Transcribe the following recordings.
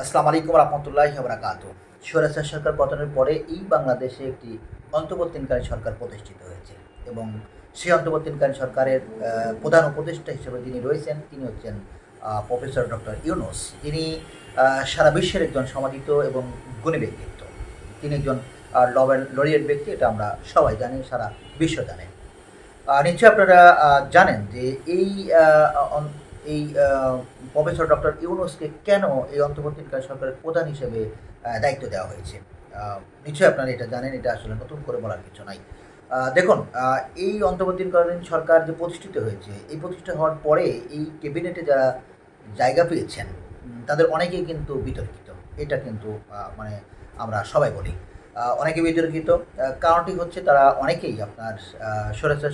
আসসালামু আলাইকুম রহমতুল্লাহ বরাকাত স্বৈরাচার সরকার পতনের পরে এই বাংলাদেশে একটি অন্তর্বর্তীকালীন সরকার প্রতিষ্ঠিত হয়েছে এবং সেই অন্তর্বর্তীকালীন সরকারের প্রধান উপদেষ্টা হিসেবে যিনি রয়েছেন তিনি হচ্ছেন প্রফেসর ডক্টর ইউনুস। তিনি সারা বিশ্বের একজন সমাদিত এবং গুণী ব্যক্তিত্ব। তিনি একজন লবেল লরিয়েট ব্যক্তি এটা আমরা সবাই জানি সারা বিশ্ব জানে। আহ, নিশ্চয়ই আপনারা জানেন যে এই এই প্রফেসর ডক্টর ইউনুসকে কেন এই অন্তর্বর্তীকালীন সরকারের প্রধান হিসেবে দায়িত্ব দেওয়া হয়েছে? নিশ্চয়ই আপনারা এটা জানেন এটা আসলে নতুন করে বলার কিছু নাই। দেখুন এই অন্তর্বর্তীকালীন সরকার যে প্রতিষ্ঠিত হয়েছে এই প্রতিষ্ঠা হওয়ার পরে এই ক্যাবিনেটে যারা জায়গা পেয়েছেন তাদের অনেকেই কিন্তু বিতর্কিত। এটা কিন্তু মানে আমরা সবাই বলি। অনেকে বিতর্কিত কারণটি হচ্ছে তারা অনেকেই আপনার আহ,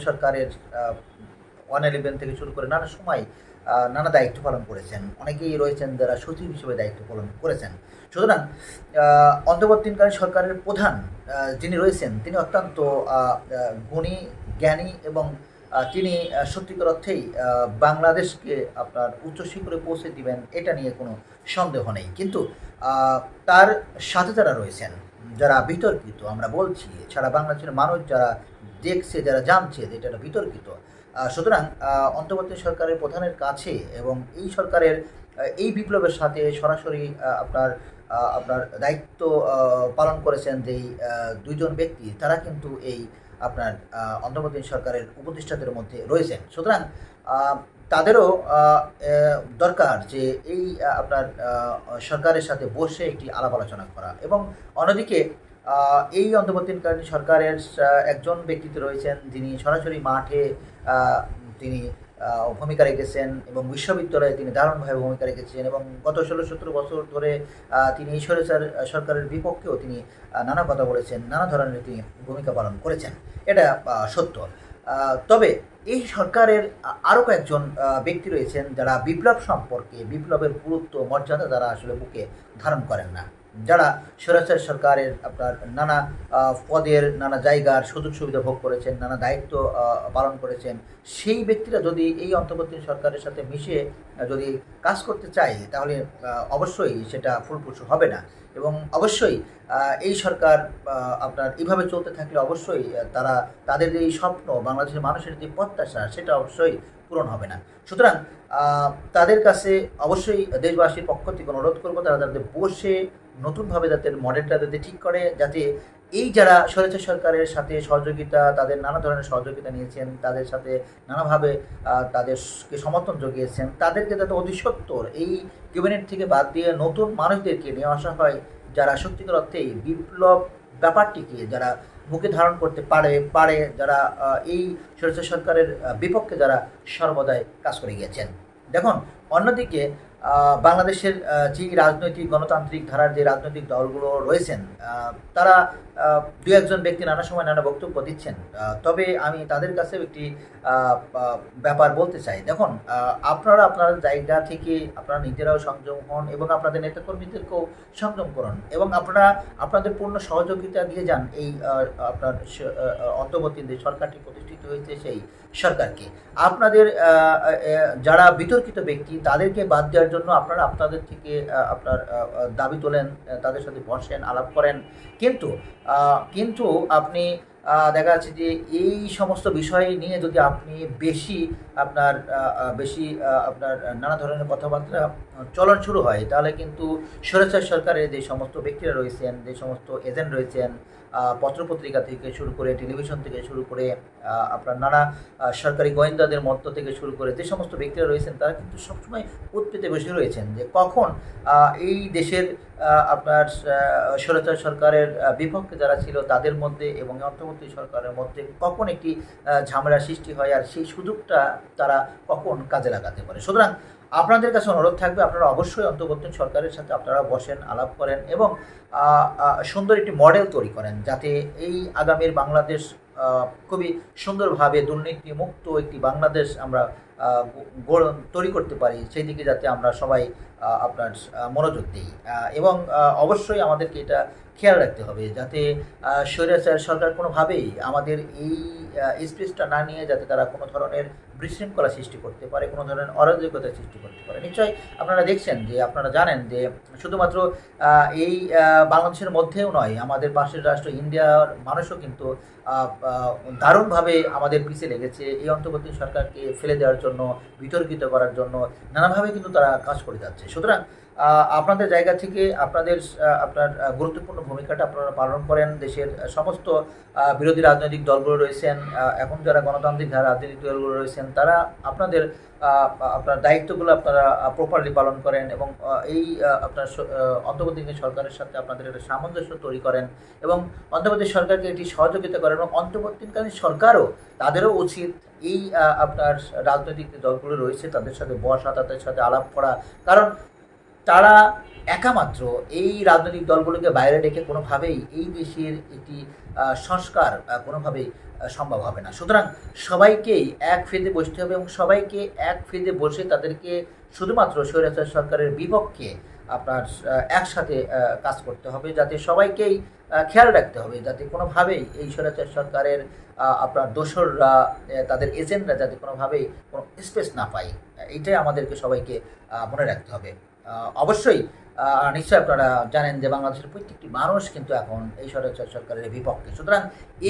সরকারের ওয়ান ইলেভেন থেকে শুরু করে নানা সময় নানা দায়িত্ব পালন করেছেন। অনেকেই রয়েছেন যারা সচিব হিসেবে দায়িত্ব পালন করেছেন। সুতরাং অন্তর্বর্তীকালীন সরকারের প্রধান যিনি রয়েছেন, তিনি অত্যন্ত গুণী, জ্ঞানী এবং তিনি সত্যিকার অর্থেই বাংলাদেশকে আপনার উচ্চ শিখরে পৌঁছে দিবেন, এটা নিয়ে কোনো সন্দেহ নেই। কিন্তু তার সাথে যারা রয়েছেন, যারা বিতর্কিত, আমরা বলছি সারা বাংলাদেশের মানুষ যারা দেখছে, যারা জানছে যে এটা বিতর্কিত সুতরাং অন্তর্বর্তী সরকারের প্রধানের কাছে এবং এই সরকারের এই বিপ্লবের সাথে সরাসরি আপনার আপনার দায়িত্ব পালন করেছেন যেই দুইজন ব্যক্তি, তারা কিন্তু এই আপনার অন্তর্বর্তী সরকারের উপদেষ্টাদের মধ্যে রয়েছেন। সুতরাং তাদেরও দরকার যে এই আপনার সরকারের সাথে বসে একটি আলাপ আলোচনা করা এবং অন্যদিকে এই অন্তর্বর্তীকালীন সরকারের একজন ব্যক্তিত্ব রয়েছেন যিনি সরাসরি মাঠে তিনি ভূমিকা রেখেছেন এবং বিশ্ববিদ্যালয়ে তিনি দারুণভাবে ভূমিকা রেখেছেন এবং গত ষোলো সতেরো বছর ধরে তিনি সরেচার সরকারের বিপক্ষেও তিনি নানা কথা বলেছেন, নানা ধরনের তিনি ভূমিকা পালন করেছেন। এটা সত্য। তবে এই সরকারের আরও কয়েকজন ব্যক্তি রয়েছেন যারা বিপ্লব সম্পর্কে, বিপ্লবের গুরুত্ব, মর্যাদা তারা আসলে বুকে ধারণ করেন না। যারা স্বৈরাচার সরকারের আপনার নানা পদের নানা জায়গার সুযোগ সুবিধা ভোগ করেছেন, নানা দায়িত্ব পালন করেছেন, সেই ব্যক্তিরা যদি এই অন্তর্বর্তী সরকারের সাথে মিশে যদি কাজ করতে চায়, তাহলে অবশ্যই সেটা ফুলপ্রসূ হবে না। এবং অবশ্যই এই সরকার আপনার এইভাবে চলতে থাকলে অবশ্যই তারা তাদের যে স্বপ্ন, বাংলাদেশের মানুষের যে প্রত্যাশা, সেটা অবশ্যই পূরণ হবে না। সুতরাং তাদের কাছে অবশ্যই দেশবাসীর পক্ষ থেকে অনুরোধ করব, তারা তাদের বসে নতুনভাবে যাতে মডেলটা যাতে ঠিক করে, যাতে এই যারা স্বৈরাচার সরকারের সাথে সহযোগিতা, তাদের নানা ধরনের সহযোগিতা নিয়েছেন, তাদের সাথে নানাভাবে তাদেরকে সমর্থন জুগিয়েছেন, তাদেরকে যাতে অতি সত্তর এই ক্যাবিনেট থেকে বাদ দিয়ে নতুন মানুষদেরকে নিয়ে আসা হয়, যারা সত্যিকার অর্থেই বিপ্লব ব্যাপারটিকে যারা বুকে ধারণ করতে পারে পারে, যারা এই স্বৈরাচার সরকারের বিপক্ষে যারা সর্বদাই কাজ করে গিয়েছেন। দেখুন, অন্যদিকে বাংলাদেশের যে রাজনৈতিক গণতান্ত্রিক ধারার যে রাজনৈতিক দলগুলো রয়েছেন তারা দু একজন ব্যক্তি নানা সময় নানা বক্তব্য দিচ্ছেন। তবে আমি তাদের কাছেও একটি ব্যাপার বলতে চাই। দেখুন আপনারা আপনার জায়গা থেকে আপনারা নিজেরাও সংযম হন এবং আপনাদের নেতাকর্মীদেরকেও সংযম করুন এবং আপনারা আপনাদের পূর্ণ সহযোগিতা দিয়ে যান। এই আপনার অন্তর্বর্তী যে সরকারটি প্রতিষ্ঠিত হয়েছে সেই সরকারকে। আপনাদের যারা বিতর্কিত ব্যক্তি, তাদেরকে বাদ দেওয়ার জন্য আপনারা আপনাদের থেকে আপনার দাবি তোলেন তাদের সাথে বসেন, আলাপ করেন। কিন্তু কিন্তু আপনি দেখা যাচ্ছে যে এই সমস্ত বিষয় নিয়ে যদি আপনি বেশি আপনার বেশি আপনার নানা ধরনের কথাবার্তা চলন শুরু হয়, তাহলে কিন্তু স্বৈরাচার সরকারের যে সমস্ত ব্যক্তিরা রয়েছেন, যে সমস্ত এজেন্ট রয়েছেন পত্রপত্রিকা থেকে শুরু করে টেলিভিশন থেকে শুরু করে আপনার নানা সরকারি গোয়েন্দাদের মধ্য থেকে শুরু করে যে সমস্ত ব্যক্তিরা রয়েছেন, তারা কিন্তু সবসময় উৎপেতে বসে রয়েছেন যে কখন এই দেশের আপনার স্বৈরাচার সরকারের বিপক্ষে যারা ছিল তাদের মধ্যে এবং অন্তর্বর্তী সরকারের মধ্যে কখন একটি ঝামেলা সৃষ্টি হয় আর সেই সুযোগটা তারা কখন কাজে লাগাতে পারে? সুতরাং আপনাদের কাছে অনুরোধ থাকবে, আপনারা অবশ্যই অন্তর্বর্তী সরকারের সাথে আপনারা বসেন, আলাপ করেন এবং সুন্দর একটি মডেল তৈরি করেন যাতে এই আগামীর বাংলাদেশ খুবই সুন্দরভাবে দুর্নীতি মুক্ত একটি বাংলাদেশ আমরা তৈরি করতে পারি, সেই দিকে যাতে আমরা সবাই আপনার মনোযোগ দিই। এবং অবশ্যই আমাদেরকে এটা খেয়াল রাখতে হবে যাতে স্বৈরাচার সরকার কোনোভাবেই আমাদের এই স্পেসটা না নিয়ে যাতে তারা কোনো ধরনের বিশৃঙ্খলা সৃষ্টি করতে পারে, কোনো ধরনের অরাজকতা সৃষ্টি করতে পারে। নিশ্চয়ই আপনারা দেখছেন যে, আপনারা জানেন যে, শুধুমাত্র এই বাংলাদেশের মধ্যেও নয়, আমাদের পাশের রাষ্ট্র ইন্ডিয়ার মানুষও কিন্তু দারুণভাবে আমাদের পিছিয়ে লেগেছে। এই অন্তর্বর্তী সরকারকে ফেলে দেওয়ার জন্য, বিতর্কিত করার জন্য, নানাভাবে কিন্তু তারা কাজ করে যাচ্ছে। সুতরাং আপনাদের জায়গা থেকে আপনাদের আপনার গুরুত্বপূর্ণ ভূমিকাটা আপনারা পালন করেন। দেশের সমস্ত বিরোধী রাজনৈতিক দলগুলো রয়েছেন এখন যারা গণতান্ত্রিক যারা রাজনৈতিক দলগুলো রয়েছেন, তারা আপনাদের আপনার দায়িত্বগুলো আপনারা প্রপারলি পালন করেন এবং এই আপনার অন্তর্বর্তীকালীন সরকারের সাথে আপনাদের একটা সামঞ্জস্য তৈরি করেন এবং অন্তর্বর্তী সরকারকে এটি সহযোগিতা করেন এবং অন্তর্বর্তীকালীন সরকারও তাদেরও উচিত এই আপনার রাজনৈতিক দলগুলো রয়েছে তাদের সাথে বসা, তাদের সাথে আলাপ করা। কারণ তারা একামাত্র এই রাজনৈতিক দলগুলোকে বাইরে রেখে কোনোভাবেই এই দেশের একটি সংস্কার কোনোভাবেই সম্ভব হবে না। সুতরাং সবাইকেই এক ফেদে বসতে হবে এবং সবাইকে এক ফেদে বসে তাদেরকে শুধুমাত্র স্বৈরাচার সরকারের বিপক্ষে আপনার একসাথে কাজ করতে হবে, যাতে সবাইকেই খেয়াল রাখতে হবে, যাতে কোনোভাবেই এই স্বৈরাচার সরকারের আপনার দোসররা তাদের এজেন্টরা যাতে কোনোভাবেই কোনো স্পেস না পায়। এইটাই আমাদেরকে সবাইকে মনে রাখতে হবে। অবশ্যই নিশ্চয়ই আপনারা জানেন যে বাংলাদেশের প্রত্যেকটি মানুষ কিন্তু এখন এই স্বৈরাচার সরকারের বিপক্ষে। সুতরাং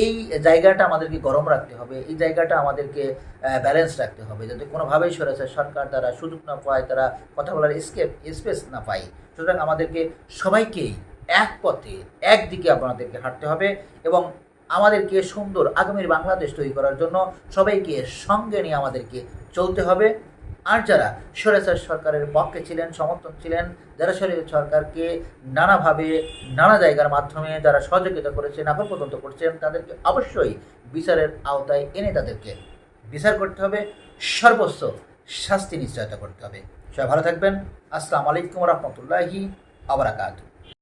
এই জায়গাটা আমাদেরকে গরম রাখতে হবে, এই জায়গাটা আমাদেরকে ব্যালেন্স রাখতে হবে, যাতে কোনোভাবেই স্বৈরাচার সরকার তারা সুযোগ না পায়, তারা কথা বলার স্কেপ স্পেস না পায়। সুতরাং আমাদেরকে সবাইকেই এক পথে, একদিকে আপনাদেরকে হাঁটতে হবে এবং আমাদেরকে সুন্দর আগামীর বাংলাদেশ তৈরি করার জন্য সবাইকে সঙ্গে নিয়ে আমাদেরকে চলতে হবে। আর যারা স্বৈরাচার সরকারের পক্ষে ছিলেন সমর্থন ছিলেন যারা স্বৈরাচার সরকারকে নানাভাবে, নানা জায়গার মাধ্যমে যারা সহযোগিতা করেছেন আপন পর্যন্ত করছেন, তাদেরকে অবশ্যই বিচারের আওতায় এনে তাদেরকে বিচার করতে হবে। সর্বোচ্চ শাস্তি নিশ্চয়তা করতে হবে। সবাই ভালো থাকবেন। আসসালামু আলাইকুম রহমতুল্লাহি আবরাকাতু